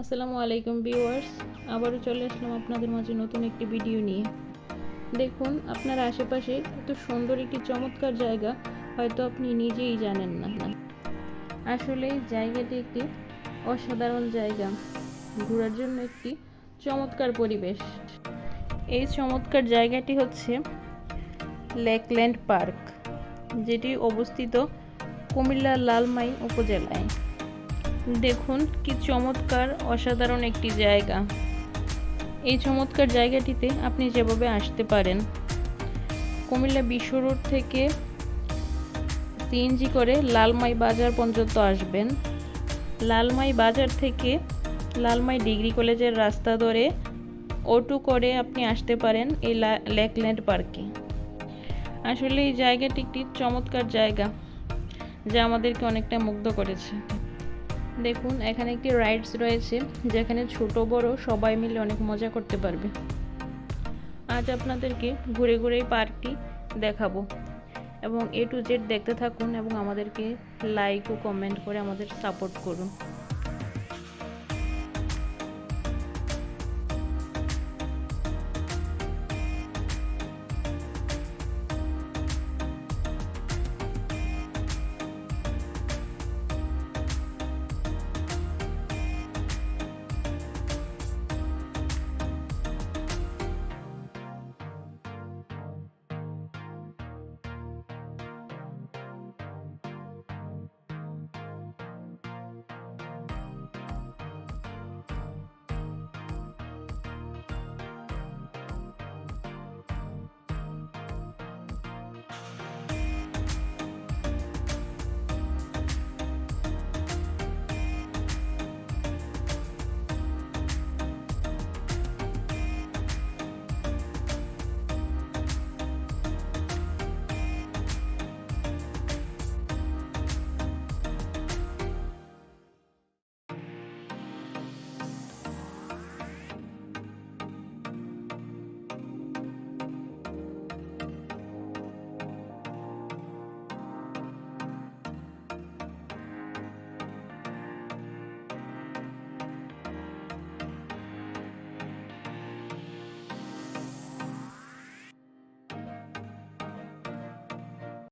আসসালামু আলাইকুম ভিউয়ার্স, আবারও চলে আসলাম আপনাদের মাঝে নতুন একটি ভিডিও নিয়ে। দেখুন, আপনার আশেপাশে এত সুন্দর একটি চমৎকার জায়গা, হয়তো আপনি নিজেই জানেন না। আসলে জায়গাটি একটি অসাধারণ জায়গা। ঘোরার জন্য একটি চমৎকার পরিবেশ। এই চমৎকার জায়গাটি হচ্ছে লেকল্যান্ড পার্ক, যেটি অবস্থিত কুমিল্লার লালমাই উপজেলায়। দেখুন কি চমৎকার, অসাধারণ একটি জায়গা। এই চমৎকার জায়গাটিতে আপনি যেভাবে আসতে পারেন, কুমিল্লা বিশ্ব রোড থেকে সিএনজি করে লালমাই বাজার পর্যন্ত আসবেন। লালমাই বাজার থেকে লালমাই ডিগ্রি কলেজের রাস্তা ধরে অটো করে আপনি আসতে পারেন এই লেকল্যান্ড পার্কে। আসলে এই জায়গাটি একটি চমৎকার জায়গা, যা আমাদেরকে অনেকটা মুগ্ধ করেছে। দেখুন, এখানে একটি রাইডস রয়েছে, যেখানে ছোট, বড় সবাই মিলে অনেক মজা করতে পারবে। আজ আপনাদেরকে ঘুরে ঘুরে এই পার্কটি দেখাবো। এবং এ টু জেড দেখতে থাকুন এবং আমাদেরকে লাইক ও কমেন্ট করে আমাদের সাপোর্ট করুন।